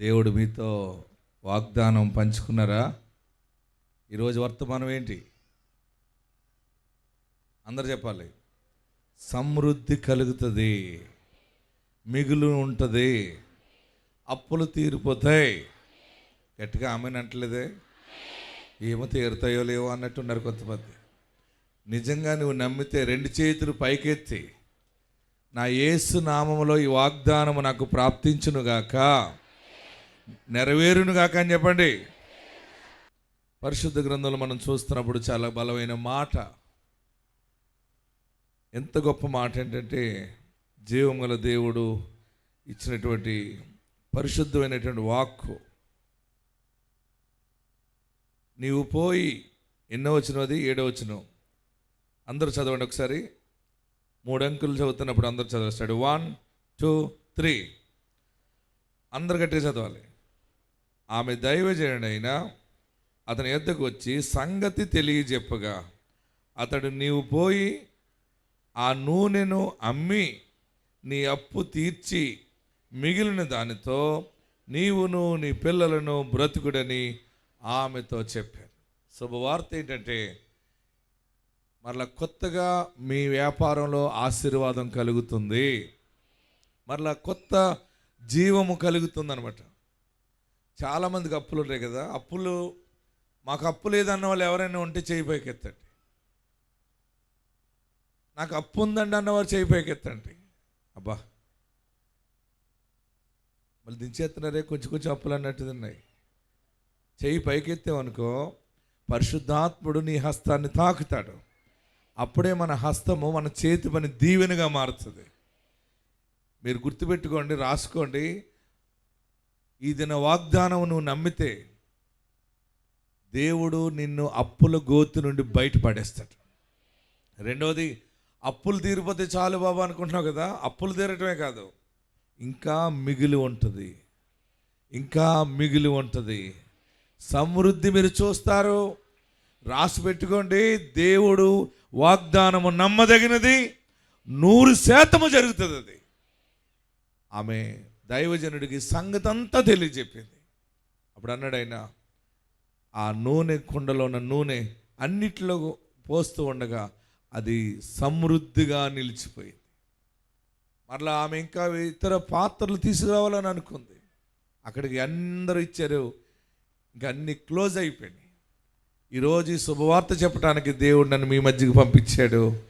దేవుడు మీతో వాగ్దానం పంచుకున్నారా? ఈరోజు వర్తమానం ఏంటి? అందరు చెప్పాలి. సమృద్ధి కలుగుతుంది మిగులు ఉంటుంది అప్పులు తీరిపోతాయి. గట్టిగా ఆమెను అంటలేదే? ఏమో తీరుతాయో లేవో అన్నట్టున్నారు కొంతమంది. నిజంగా నువ్వు నమ్మితే రెండు చేతులు పైకెత్తి నా యేసు నామములో ఈ వాగ్దానము నాకు ప్రాప్తించునుగాక. నెరవేరునుగాక అని చెప్పండి. పరిశుద్ధ గ్రంథంలో మనం చూస్తున్నప్పుడు చాలా బలమైన మాట. ఎంత గొప్ప మాట ఏంటంటే జీవం గల దేవుడు ఇచ్చినటువంటి పరిశుద్ధమైనటువంటి వాక్కు. నీవు పోయి ఎన్నో వచ్చినది ఏడో వచ్చిన అందరూ చదవండి ఒకసారి. మూడు అంకులు చదువుతున్నప్పుడు అందరూ చదివేస్తాడు. One two three. అందరు గట్టిగా చదవాలి. ఆమె దైవజనుడైన అతని ఎద్దకు వచ్చి సంగతి తెలియజెప్పగా అతడు నీవు పోయి ఆ నూనెను అమ్మి నీ అప్పు తీర్చి మిగిలిన దానితో నీవును నీ పిల్లలను బ్రతుకుడని ఆమెతో చెప్పాను. శుభవార్త ఏంటంటే మరలా కొత్తగా మీ వ్యాపారంలో ఆశీర్వాదం కలుగుతుంది. మరలా కొత్త జీవము కలుగుతుంది అనమాట చాలామందికి అప్పులు ఉంటాయి కదా. అప్పులు మాకు అప్పు లేదన్న వాళ్ళు ఎవరైనా ఉంటే చేయి పైకి ఎత్తండి నాకు అప్పు ఉందండి అన్నవారు చేయి పైకి ఎత్తండి అబ్బా. మళ్ళీ దించేస్తున్నారే కొంచెం కొంచెం అప్పులు అన్నట్టుది ఉన్నాయి. చేయి పైకెత్తామనుకో పరిశుద్ధాత్ముడు నీ హస్తాన్ని తాకుతాడు. అప్పుడే మన హస్తము మన చేతి పని దీవెనగా మారుతుంది. మీరు గుర్తుపెట్టుకోండి రాసుకోండి. ఈ దిన వాగ్దానం నువ్వు నమ్మితే దేవుడు నిన్ను అప్పుల గోతు నుండి బయటపడేస్తాడు. రెండవది అప్పులు తీరిపోతే చాలు బాబా అనుకుంటున్నావు కదా? అప్పులు తీరటమే కాదు. ఇంకా మిగిలి ఉంటుంది. ఇంకా మిగిలి ఉంటుంది. సమృద్ధి మీరు చూస్తారు. రాసి పెట్టుకోండి దేవుడు వాగ్దానము నమ్మదగినది. నూరు శాతము జరుగుతుంది అది. ఆమె దైవజనుడికి సంగతంతా తెలియజెప్పింది. అప్పుడు అన్నాడు ఆయన ఆ నూనె కుండలో ఉన్న నూనె అన్నిట్లో పోస్తూ ఉండగా అది సమృద్ధిగా నిలిచిపోయింది. మరలా ఆమె ఇంకా ఇతర పాత్రలు తీసుకురావాలని అనుకుంది. అక్కడికి అందరూ ఇచ్చారు ఇంకా అన్ని క్లోజ్ అయిపోయినాయి. ఈరోజు ఈ శుభవార్త చెప్పడానికి దేవుడు నన్ను మీ మధ్యకి పంపించాడు.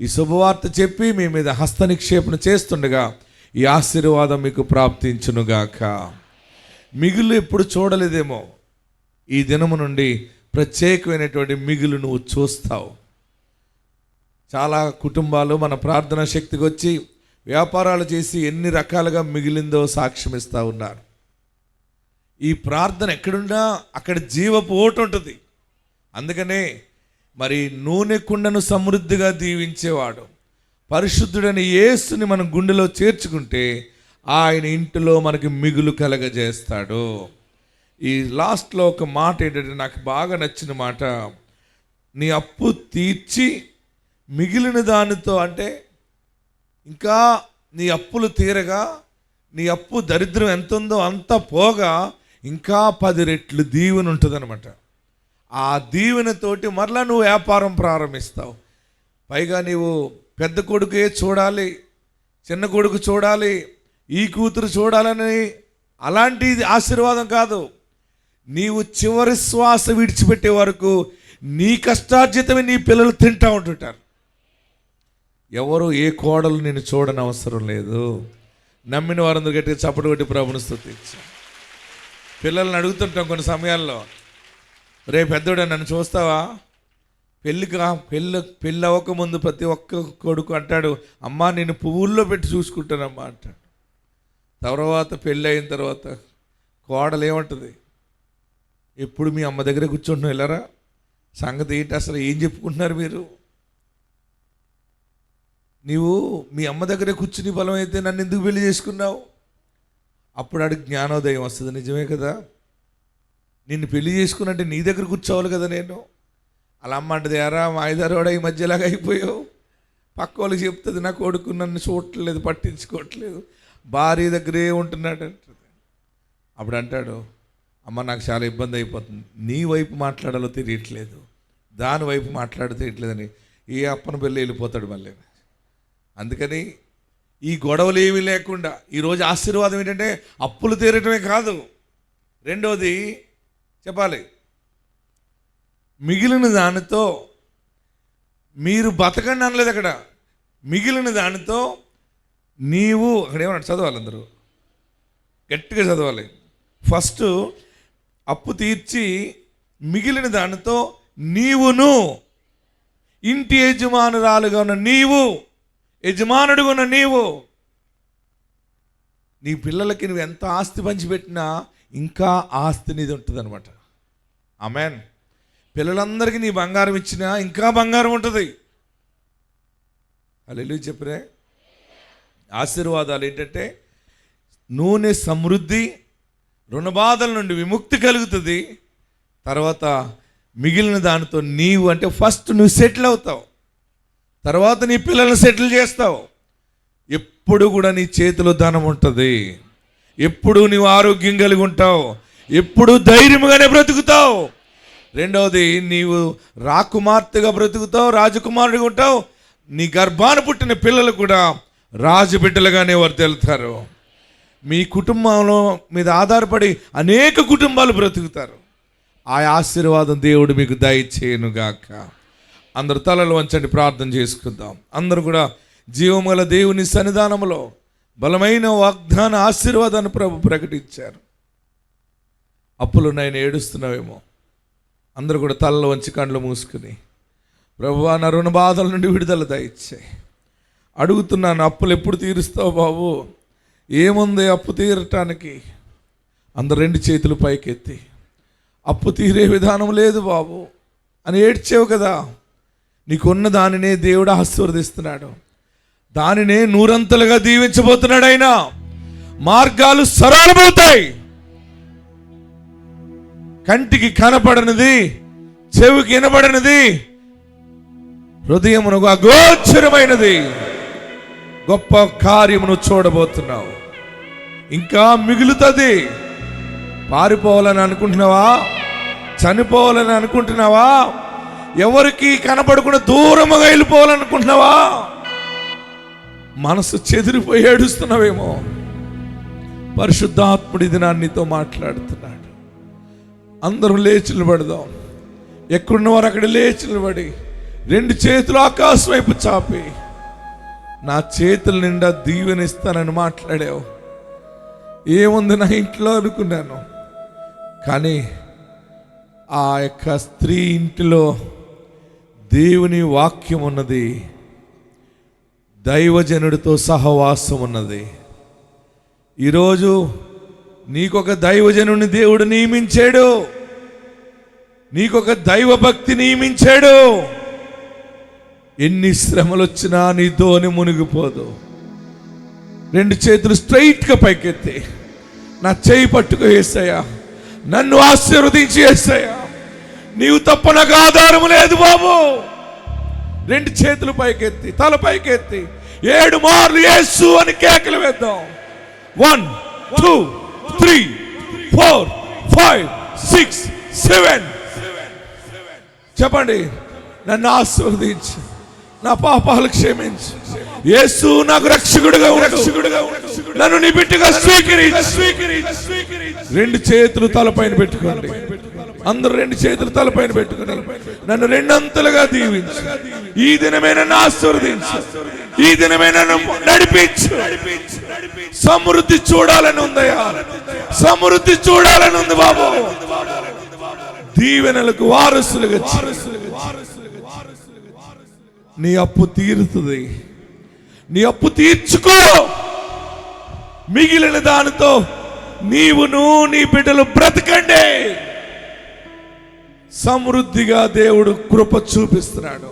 ఈ శుభవార్త చెప్పి మీ మీద హస్త నిక్షేపణ చేస్తుండగా ఈ ఆశీర్వాదం మీకు ప్రాప్తించునుగాక. మిగులు ఎప్పుడు చూడలేదేమో. ఈ దినము నుండి ప్రత్యేకమైనటువంటి మిగులు నువ్వు చూస్తావు. చాలా కుటుంబాలు మన ప్రార్థనా శక్తికి వచ్చి వ్యాపారాలు చేసి ఎన్ని రకాలుగా మిగిలిందో సాక్ష్యం ఇస్తూ ఉన్నారు. ఈ ప్రార్థన ఎక్కడున్నా అక్కడ జీవపు ఓటు ఉంటుంది. అందుకనే మరి నూనె కుండను సమృద్ధిగా దీవించేవాడు. పరిశుద్ధుడని యేసుని మన గుండెలో చేర్చుకుంటే ఆయన ఇంటిలో మనకి మిగులు కలగజేస్తాడు. ఈ లాస్ట్లో ఒక మాట ఏంటంటే నాకు బాగా నచ్చిన మాట నీ అప్పు తీర్చి మిగిలిన దానితో అంటే ఇంకా నీ అప్పులు తీరగా నీ అప్పు దరిద్రం ఎంత ఉందో అంత పోగా ఇంకా పది రెట్లు దీవెన ఉంటుందన్నమాట. ఆ దీవెనతోటి మరలా నువ్వు వ్యాపారం ప్రారంభిస్తావు. పైగా నీవు పెద్ద కొడుకే చూడాలి చిన్న కొడుకు చూడాలి ఈ కూతురు చూడాలని అలాంటి ఆశీర్వాదం కాదు. నీవు చివరి శ్వాస విడిచిపెట్టే వరకు నీ కష్టార్జితమే నీ పిల్లలు తింటా ఉంటుంటారు. ఎవరు ఏ కోడలు నేను చూడని అవసరం లేదు. నమ్మిన వారందరూ గట్టిగా చప్పటి కొట్టి ప్రభుని స్థుతించు పిల్లల్ని అడుగుతుంటాం కొన్ని సమయాల్లో. రే పెద్దోడా నన్ను చూస్తావా? పెళ్ళికి పెళ్ళి పెళ్ళి అవ్వకముందు ప్రతి ఒక్క కొడుకు అంటాడు అమ్మా నేను పువ్వుల్లో పెట్టి చూసుకుంటానమ్మా అంటాడు. తర్వాత పెళ్ళి అయిన తర్వాత కోడలు ఏమంటుంది? ఎప్పుడు మీ అమ్మ దగ్గర కూర్చుంటున్నావు వెళ్ళారా? సంగతి ఏంటి? అసలు ఏం చెప్పుకుంటున్నారు మీరు? నీవు మీ అమ్మ దగ్గరే కూర్చుని బలం అయితే నన్ను ఎందుకు పెళ్ళి చేసుకున్నావు? అప్పుడు అడిగి జ్ఞానోదయం వస్తుంది. నిజమే కదా. నిన్ను పెళ్ళి చేసుకున్నట్టే నీ దగ్గర కూర్చోవాలి కదా నేను. అలా అమ్మ అంటది ఎరా మా ఈ మధ్యలాగా అయిపోయావు. పక్క వాళ్ళకి చెప్తుంది నా కొడుకు నన్ను చూడట్లేదు పట్టించుకోవట్లేదు. భార్య దగ్గరే ఉంటున్నాడు అప్పుడు అంటాడు అమ్మ నాకు చాలా ఇబ్బంది అయిపోతుంది. నీ వైపు మాట్లాడాలో తెలియట్లేదు. దాని వైపు మాట్లాడ తెలియట్లేదని ఏ అప్పన పెళ్ళి వెళ్ళిపోతాడు మళ్ళీ. అందుకని ఈ గొడవలు ఏమీ లేకుండా ఈరోజు ఆశీర్వాదం ఏంటంటే అప్పులు తీరటమే కాదు. రెండోది చెప్పాలి మిగిలిన దానితో మీరు బతకండి అనలేదు అక్కడ. మిగిలిన దానితో నీవు అక్కడ ఏమన్నా చదవాలి అందరూ. గట్టిగా చదవాలి. ఫస్ట్ అప్పు తీర్చి మిగిలిన దానితో నీవును. ఇంటి యజమానురాలుగా ఉన్న నీవు యజమానుడుగా ఉన్న నీవు. నీ పిల్లలకి నువ్వు ఎంత ఆస్తి పంచిపెట్టినా ఇంకా ఆస్తి నీది ఉంటుంది అనమాట ఆమెన్. పిల్లలందరికీ నీ బంగారం ఇచ్చినా ఇంకా బంగారం ఉంటుంది. అల్లెలు చెప్పరే. ఆశీర్వాదాలు ఏంటంటే నూనె సమృద్ధి రుణబాధల నుండి విముక్తి కలుగుతుంది. తర్వాత మిగిలిన దానితో నీవు అంటే ఫస్ట్ నువ్వు సెటిల్ అవుతావు. తర్వాత నీ పిల్లల్ని సెటిల్ చేస్తావు. ఎప్పుడు కూడా నీ చేతిలో ధనం ఉంటుంది. ఎప్పుడు నీవు ఆరోగ్యం కలిగి ఉంటావు. ఎప్పుడు ధైర్యంగానే బ్రతుకుతావు. రెండవది నీవు రాకుమార్తెగా బ్రతుకుతావు రాజకుమారుడిగా ఉంటావు నీ గర్భాన పుట్టిన పిల్లలు కూడా రాజబిడ్డలుగానే వారు తెలుతారు మీ కుటుంబంలో మీద ఆధారపడి అనేక కుటుంబాలు బ్రతుకుతారు. ఆ ఆశీర్వాదం దేవుడు మీకు దయచేయనుగాక. అందరు తలలు వంచండి ప్రార్థన చేసుకుందాం. అందరూ కూడా జీవమల దేవుని సన్నిధానంలో బలమైన వాగ్దాన ఆశీర్వాదాన్ని ప్రభు ప్రకటించారు. అప్పులు నేను ఏడుస్తున్నావేమో. అందరూ కూడా తలలో వంచి కండ్లు మూసుకుని ప్రభువా నా రుణ బాధల నుండి విడుదల దయచేయి అడుగుతున్నాను అప్పులు ఎప్పుడు తీరుస్తావు బాబు? ఏముంది అప్పు తీరటానికి? అందరు రెండు చేతులు పైకెత్తి అప్పు తీరే విధానం లేదు బాబు అని ఏడ్చావు కదా. నీకున్న దానినే దేవుడు ఆశీర్వదిస్తున్నాడు. దానినే నూరంతలుగా దీవించబోతున్నాడు అయినా మార్గాలు సరళమవుతాయి. కంటికి కనపడనిది చెవికి వినబడనిది హృదయమునకు అగోచరమైనది. గొప్ప కార్యమును చూడబోతున్నావు. ఇంకా మిగులుతుంది. పారిపోవాలని అనుకుంటున్నావా? చనిపోవాలని అనుకుంటున్నావా? ఎవరికి కనపడకుండా దూరముగా వెళ్ళిపోవాలనుకుంటున్నావా మనసు చెదిరిపోయి ఏడుస్తున్నావేమో. పరిశుద్ధాత్ముడి దినాన్నితో మాట్లాడుతున్నాడు. అందరూ లేచి నిలబడదాం. ఎక్కడున్నవారు అక్కడ లేచి నిలబడి రెండు చేతులు ఆకాశం వైపు చాపి నా చేతుల నిండా దీవెనిస్తానని మాట్లాడావు. ఏముంది నా ఇంట్లో అనుకున్నాను. కానీ ఆ యొక్క స్త్రీ ఇంటిలో దేవుని వాక్యం ఉన్నది. దైవజనుడితో సహవాసం ఉన్నది. ఈరోజు నీకొక దైవజనుని దేవుడు నియమించాడు. నీకొక దైవ భక్తి నియమించాడు. ఎన్ని శ్రమలు వచ్చినా నీ ధోని మునిగిపోదు. రెండు చేతులు స్ట్రైట్గా పైకెత్తి. నా చేయి పట్టుకు వేసాయా నన్ను ఆశీర్వదించి వేసాయా నీవు తప్ప నాకు ఆధారం లేదు బాబు. రెండు చేతులు పైకెత్తి తల పైకెత్తి. ఏడు మార్లు యేసు అని కేకలు వేద్దాం. One two three four five six seven చెప్పండి. నన్ను ఆశీర్వదించు. నా పాపాలు క్షమించు. యేసు నాకు రక్షకుడుగా రక్షకుడుగా నన్ను నీ బిడ్డగా స్వీకరించి. రెండు చేతులు తలపైన పెట్టుకోండి. అందరూ రెండు చేతులు తలపైన పెట్టుకుని నన్ను రెండంతలుగా దీవించు. ఈ దినమే నన్ను ఆశీర్వదించు. ఈ దినమే నన్ను నడిపించు. సమృద్ధి చూడాలని ఉందయ్యా సమృద్ధి చూడాలని ఉంది బాబు. దీవెనలకు వారసులుగా నీ అప్పు తీరుతుంది. నీ అప్పు తీర్చుకో. మిగిలిన దానితో నీవును నీ బిడ్డలు బ్రతకండి. సమృద్ధిగా దేవుడు కృప చూపిస్తున్నాడు.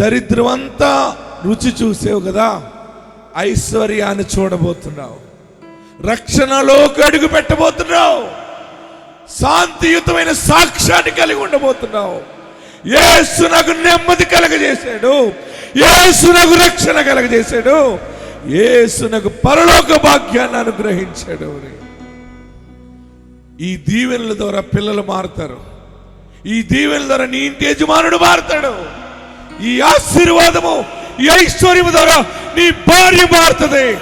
దరిద్రం అంతా రుచి చూసేవు కదా. ఐశ్వర్యాన్ని చూడబోతున్నావు. రక్షణలోకి అడుగు పెట్టబోతున్నావు. శాంతియుతమైన సాక్ష్యాన్ని కలిగి ఉండబోతున్నావు. ఏసునకు నాకు నెమ్మది కలగజేశాడు. ఏసునకు నాకు రక్షణ కలగజేశాడు. ఏసునకు నాకు పరలోక భాగ్యాన్ని అనుగ్రహించాడు ఈ దీవెనల ద్వారా పిల్లలు మారుతారు. ఈ దీవెనల ద్వారా నీ ఇంటి యజమానుడు మారుతాడు. ఈ ఆశీర్వాదము ఈ ఐశ్వర్యం ద్వారా నీ భార్య మారుతుంది.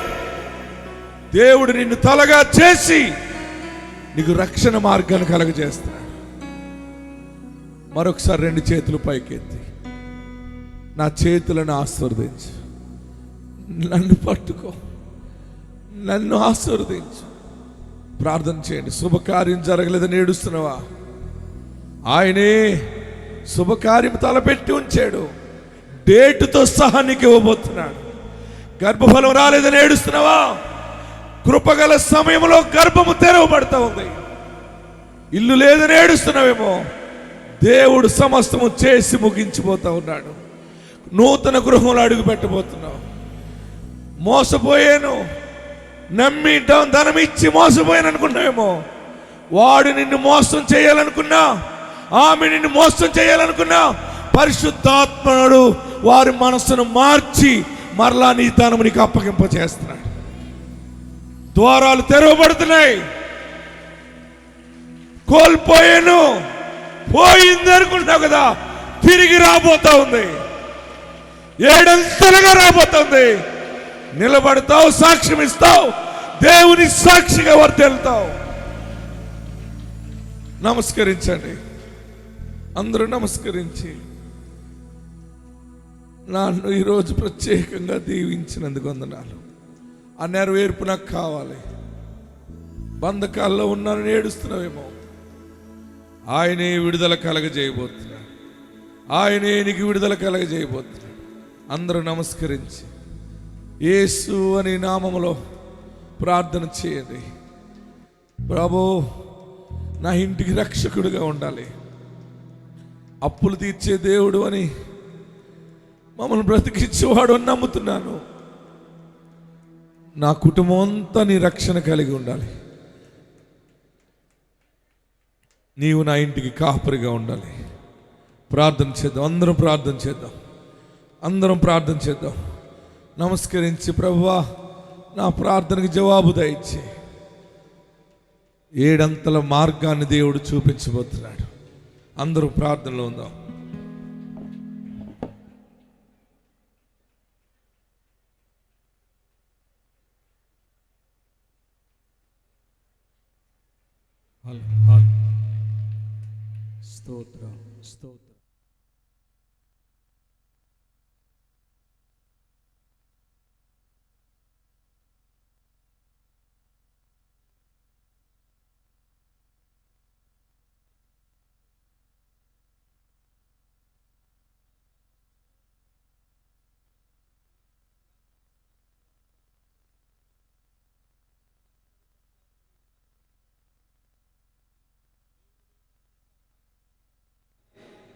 దేవుడు నిన్ను తలగా చేసి నీకు రక్షణ మార్గాన్ని కలగజేస్తున్నాడు. మరొకసారి రెండు చేతులు పైకెత్తి నా చేతులను ఆశీర్వదించు. నన్ను పట్టుకో నన్ను ఆశీర్వదించు. ప్రార్థన చేయండి శుభకార్యం జరగలేదని ఏడుస్తున్నావా? ఆయనే శుభకార్యం తలపెట్టి ఉంచాడు. డేటుతో సహా నీకు ఇవ్వబోతున్నాడు గర్భఫలం రాలేదని ఏడుస్తున్నావా? కృపగల సమయంలో గర్భము తెరవబడతా ఉంది. ఇల్లు లేదని ఏడుస్తున్నావేమో? దేవుడు సమస్తము చేసి ముగించిపోతా ఉన్నాడు. నూతన గృహంలో అడుగు పెట్టబోతున్నావు. మోసపోయాను. నమ్మి ధనం ఇచ్చి మోసపోయాను అనుకున్నావేమో వాడు నిన్ను మోసం చేయాలనుకున్నా ఆమె నిన్ను మోసం చేయాలనుకున్నా పరిశుద్ధాత్మనుడు వారి మనస్సును మార్చి మరలా నీ ధనము నీకు అప్పగింపచేస్తున్నాడు. ద్వారాలు తెరవబడుతున్నాయి. కోల్పోయాను. పోయింది అనుకుంటున్నావు కదా. తిరిగి రాబోతా ఉంది. ఏడంతలుగా రాబోతుంది నిలబడతావు సాక్ష్యం ఇస్తావు. దేవుని సాక్షిగా వర్తెళ్తావు నమస్కరించండి. అందరూ నమస్కరించి నన్ను ఈరోజు ప్రత్యేకంగా దీవించినందుకు వందనాలు. ఆ నెరవేర్పు నాకు కావాలి. బంధకాల్లో ఉన్నానని ఏడుస్తున్నావేమో. ఆయనే విడుదల కలగజేయబోతున్నాడు. ఆయనే నీకు విడుదల కలగజేయబోతున్నాడు. అందరూ నమస్కరించి యేసు అనే నామములో ప్రార్థన చేయండి. ప్రభు నా ఇంటికి రక్షకుడిగా ఉండాలి. అప్పులు తీర్చే దేవుడు అని మమ్మల్ని బ్రతికించేవాడు అని నమ్ముతున్నాను. నా కుటుంబం అంతా నీ రక్షణ కలిగి ఉండాలి. నీవు నా ఇంటికి కాపరిగా ఉండాలి. ప్రార్థన చేద్దాం. అందరం ప్రార్థన చేద్దాం. అందరం ప్రార్థన చేద్దాం. నమస్కరించి ప్రభువా నా ప్రార్థనకి జవాబు దయచి. ఏడంతల మార్గాన్ని దేవుడు చూపించబోతున్నాడు. అందరూ ప్రార్థనలో ఉందాం. స్తోత్ర స్తోత్ర.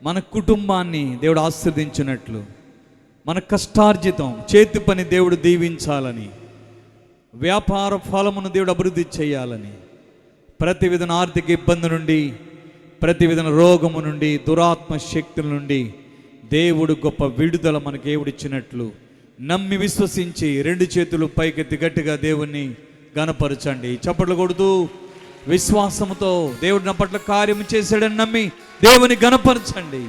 మన కుటుంబాన్ని దేవుడు ఆశీర్దించినట్లు మన కష్టార్జితం చేతి పని దేవుడు దీవించాలని వ్యాపార ఫలమును దేవుడు అభివృద్ధి చేయాలని ప్రతి విధన ఆర్థిక ఇబ్బంది నుండి ప్రతి విధన రోగము నుండి దురాత్మ శక్తుల నుండి దేవుడు గొప్ప విడుదల మనకి దేవుడిచ్చినట్లు నమ్మి విశ్వసించి రెండు చేతులు పైకెత్తి గట్టిగా దేవుణ్ణి గనపరచండి చప్పట్లు కొడుతూ విశ్వాసముతో దేవుడు నా పట్ల కార్యం చేశాడని నమ్మి దేవుని గణపరచండి.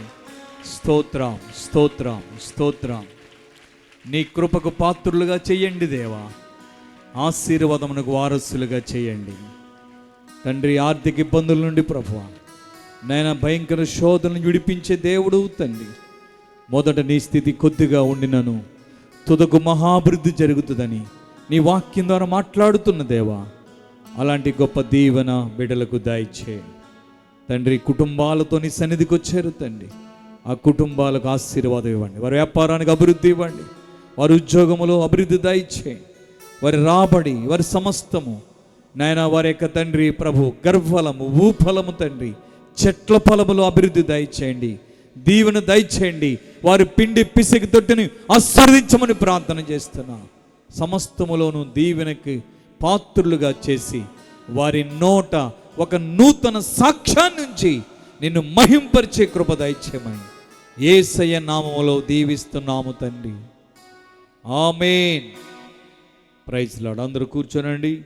స్తోత్రం స్తోత్రం స్తోత్రం. నీ కృపకు పాత్రులుగా చెయ్యండి దేవా. ఆశీర్వాదమునకు వారసులుగా చేయండి. తండ్రి ఆర్థిక ఇబ్బందుల నుండి ప్రభు నాయన భయంకర శోధనను విడిపించే దేవుడు తండ్రి. మొదట నీ స్థితి కొద్దిగా ఉండినను. తుదకు మహాభివృద్ధి జరుగుతుందని నీ వాక్యం ద్వారా మాట్లాడుతున్న దేవా. అలాంటి గొప్ప దీవెన బిడలకు దయచేయండి తండ్రి కుటుంబాలతో నీ సన్నిధికి వచ్చారు తండ్రి. ఆ కుటుంబాలకు ఆశీర్వాదం ఇవ్వండి. వారి వ్యాపారానికి అభివృద్ధి ఇవ్వండి. వారి ఉద్యోగములో అభివృద్ధి దయచేయండి. వారి రాబడి వారి సమస్తము. నాయన వారి యొక్క తండ్రి ప్రభు గర్వలము ఊఫలము తండ్రి చెట్ల ఫలములు అభివృద్ధి దయచేయండి. దీవెన దయచేయండి. వారి పిండి పిసికి తొట్టిని ఆశీర్వదించమని ప్రార్థన చేస్తున్నా. సమస్తములోను దీవెనకి పాత్రులుగా చేసి వారి నోట ఒక నూతన సాక్ష్యాన్ని నుంచి నిన్ను మహింపరిచే కృప దయచేయమని. ఏసయ్య నామంలో దీవిస్తున్నాము తండ్రి. ఆమెన్. Praise Lord. అందరూ కూర్చోనండి.